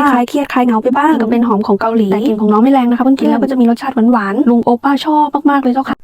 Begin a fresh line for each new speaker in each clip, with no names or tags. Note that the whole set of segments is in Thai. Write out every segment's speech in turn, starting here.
ให้คลายเครียดคลายเหงาไปบ้างก็เป็นหอมของเกาหลีแต่กลิ่นของน้องไม่แรงนะคะเพื่อนกินแล้วก็จะมีรสชาติหวานๆลุงโอป้าชอบมากๆเลยเจ้าค่ะ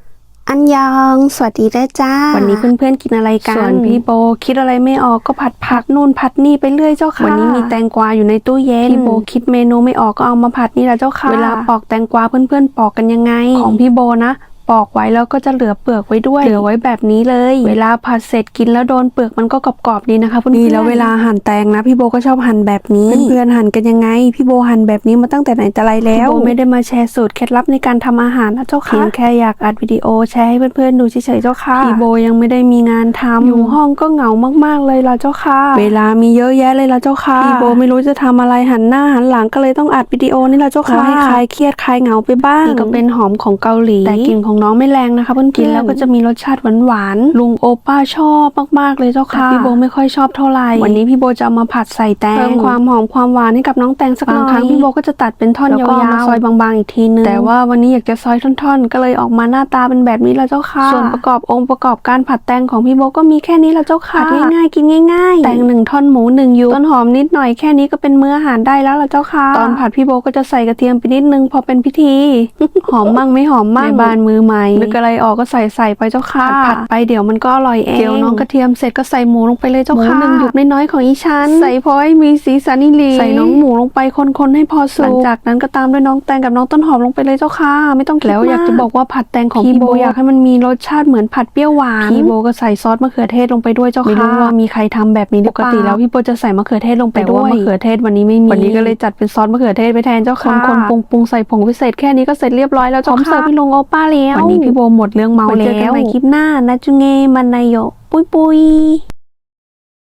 อันยอง สวัสดีด้วยจ้า
วันนี้เพื่อนๆกินอะไรกัน ส่วนพี่โบคิดอะไรไม่ออกก็ผัดผักนู่นผัดนี่ไปเรื่อยเจ้าค่ะ วันนี้มีแตงกวาอยู่ในตู้เย็น พี่โบคิดเมนูไม่ออกก็เอามาผัดนี่แหละเจ้าค่ะ เวลาปอกแตงกวาเพื่อนๆปอกกันยังไง ของพี่โบนะ ปอกไว้แล้วก็จะเหลือเปลือกไว้ด้วยเหลือไว้แบบนี้เลย เวลาผัดเสร็จกินแล้วโดนเปลือกมันก็กรอบๆดีนะคะเพื่อนๆนี่แล้วเวลาหั่นแตงนะพี่โบก็ชอบหั่นแบบนี้เพื่อนๆหั่นกันยังไงพี่โบหั่นแบบนี้มาตั้งแต่ไหนแต่ไรแล้วพี่โบไม่ได้มาแชร์สูตรเคล็ดลับในการทำอาหารนะเจ้าค่ะเพียงแค่อยากอัดวิดีโอแชร์ให้เพื่อนๆดูเฉยๆเจ้าค่ะพี่โบยังไม่ได้มีงานทำอยู่ห้องก็เหงามากๆเลยล่ะเจ้าค่ะ เวลามีเยอะแยะเลยล่ะเจ้าค่ะพี่โบไม่รู้จะทำอะไรหันหน้าหันหลังก็เลยต้องอัดวิดีโอนี่ล่ะเจ้าค่ะให้คลายเครียดคลายเหงาไปบ้างนี่ก็เป็นหอมของเกาหลีแต่กลิ่นของน้องไม่แรงนะคะเพื่อนๆกินแล้วก็จะมีรสชาติหวานๆลุงโอป้าชอบมากๆเลยเจ้าค่ะพี่โบไม่ค่อยชอบเท่าไหร่วันนี้พี่โบจะเอามาผัดใส่แตงเพิ่มความหอมความหวานให้กับน้องแตงสักหน่อยบางครั้งพี่โบก็จะตัดเป็นท่อนยาวๆมาซอยบางๆอีกทีนึงแต่ว่าวันนี้อยากจะซอยท่อนๆ ก็เลยออกมาหน้าตาเป็นแบบนี้แล้วเจ้าค่ะ ส่วนประกอบองค์ประกอบการผัดแตงของพี่โบก็มีแค่นี้แล้วเจ้าค่ะผัดง่ายๆกินง่าย ๆ แตงหนึ่งท่อนหมูหนึ่งยูต้นหอมนิดหน่อยแค่นี้ก็เป็นมื้ออาหารได้แล้วละเจ้าค่ะ ตอนผัดพี่โบก็จะใส่กระเทียมไปนิดนึงพอเป็นพิธีหอมมั่งไม่หอมมั่งในบ้านมือใหม่นึกอะไรออกก็ใส่ใส่ไปเจ้าค่ะผัดไปเดี๋ยวมันก็อร่อยเองเดี๋ยวน้องกระเทียมเสร็จก็ใส่หมูลงไปเลยเจ้าค่ะหมูหนึ่งหยุบน้อยๆของอีฉันใส่พอให้มีสีสันนิลีใส่น้องหมูลงไปคนๆให้พอสุกหลังจากนั้นก็ตามด้วยน้องแตงกับน้องต้นหอมลงไปเลยเจ้าค่ะ ไม่ต้องคิดแล้วอยากจะบอกว่าผัดแตงของพี่โบอยากให้มันมีรสชาติเหมือนผัดเปรี้ยวหวานพี่โบก็ใส่ซอสมะเขือเทศลงไปด้วยเจ้าค่ะไม่รู้ว่ามีใครทำแบบนี้หรือเปล่าปกติแล้วพี่โบจะใส่มะเขือเทศลงไปด้วยมะเขือเทศวันนี้ไม่มีวันนี้ก็เลยจัดเป็นซอสมะเขือเทศไปแทนเจ้าค่ะคนๆปรุงปรุงๆใส่ผงพิเศษแค่นี้ก็เสร็จเรียบร้อยแล้วเจ้าค่ะพร้อมเสิร์ฟพี่ลงโอป้าแล้ววันนี้พี่โบหมดเรื่องเมาแล้วไว้เจอกันใหม่คลิปหน้านะจุเงมันนายโยปุยปุย